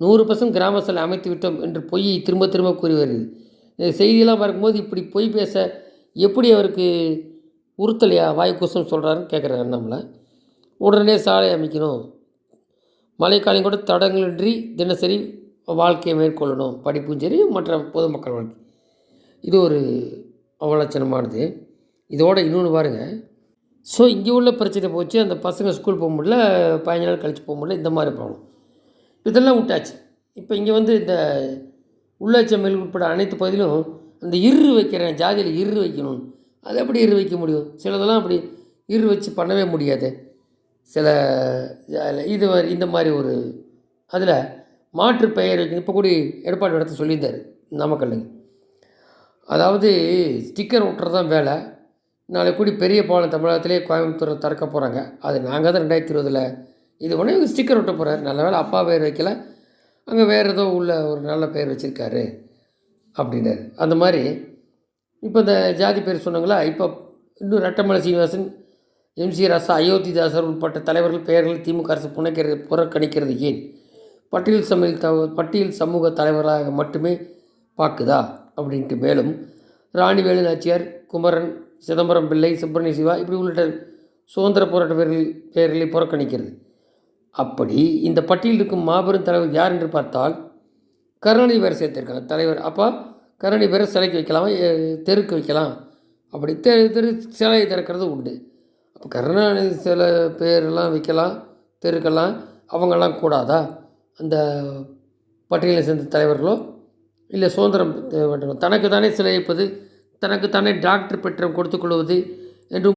நூறு பர்சன்ட் கிராம சபை அமைத்து விட்டோம் என்று பொய்யை திரும்ப திரும்ப கூறி வருகிறது இந்த செய்தியெல்லாம் பார்க்கும்போது இப்படி பொய் பேச எப்படி அவருக்கு உறுத்தலையா வாய் குசம் சொல்கிறாருன்னு கேட்குறாரு நம்மளை. உடனே சாலை அமைக்கணும். மழைக்காலம் கூட தடங்களின்றி தினசரி வாழ்க்கையை மேற்கொள்ளணும். படிப்பும் சரி மற்ற பொதுமக்கள் வாழ்க்கை. இது ஒரு அவலட்சணமானது. இதோட இன்னொன்று பாருங்கள் ஸோ இங்கே உள்ள பிரச்சனை போச்சு. அந்த பசங்க ஸ்கூல் போக முடியல பதினஞ்சு நாள் கழித்து போக முடியல இந்த மாதிரி ப்ராப்ளம் இதெல்லாம் விட்டாச்சு. இப்போ இங்கே வந்து இந்த உள்ளாட்சி அமைகள் உட்பட அனைத்து பகுதியிலும் அந்த இரு வைக்கிறேன் ஜாதியில் இரு வைக்கணும். அது எப்படி இரு வைக்க முடியும்? சிலதெல்லாம் அப்படி இரு வச்சு பண்ணவே முடியாது. சில ஜா- இது மாதிரி- இந்த மாதிரி ஒரு அதில் மாற்று பெயர் வைக்கணும். இப்போ கூட எடப்பாடி இடத்த சொல்லியிருந்தார் நாமக்கல்லுங்க. அதாவது ஸ்டிக்கர் ஒட்டுறது தான் வேலை. நாளைக்கு கூடி பெரிய பாலம் தமிழகத்திலே கோயம்புத்தூர் திறக்க போகிறாங்க அது நாங்கள் தான் ரெண்டாயிரத்தி இருபதில் இது உடனே இவங்க ஸ்டிக்கர் ஒட்ட போகிறார் நல்ல வேலை அப்பா பேர் வைக்கல. அங்கே வேறு ஏதோ உள்ள ஒரு நல்ல பேர் வச்சுருக்காரு அப்படின்னாரு. அந்த மாதிரி இப்போ இந்த ஜாதி பேர் சொன்னாங்களா? இப்போ இன்னும் ரெட்டமலை சீனிவாசன் எம்சி ராசா அயோத்திதாசர் உட்பட்ட தலைவர்கள் பெயர்கள் திமுக அரசு புனைக்கிறது புறக்கணிக்கிறது ஏன்? பட்டியல் சமையல் த பட்டியல் சமூக தலைவராக மட்டுமே பார்க்குதா? அப்படின்ட்டு மேலும் ராணிவேலு நாச்சியார் குமரன் சிதம்பரம் பிள்ளை சுப்பிரமணிய சிவா இப்படி உள்ளிட்ட சுதந்திர போராட்ட வீரர்கள் பெயர்களை புறக்கணிக்கிறது. அப்படி இந்த பட்டியலில் இருக்கும் மாபெரும் தலைவர் யார் என்று பார்த்தால் கருணாநிதி பேரை சேர்த்திருக்காங்க தலைவர். அப்போ கருணாநிதி பேரை சிலைக்கு வைக்கலாம்? தெருக்கு வைக்கலாம். அப்படி தெரு தெரு சிலை திறக்கிறது உண்டு. அப்போ கருணாநிதி சில பேரெல்லாம் வைக்கலாம் தெருக்கெல்லாம். அவங்கெல்லாம் கூடாதா? அந்த பட்டியலை சேர்ந்த தலைவர்களோ? இல்லை சுதந்திரம் தனக்கு தானே சிலை வைப்பது தனக்கு தானே டாக்டர் பெற்றம் கொடுத்துக் கொள்வது என்று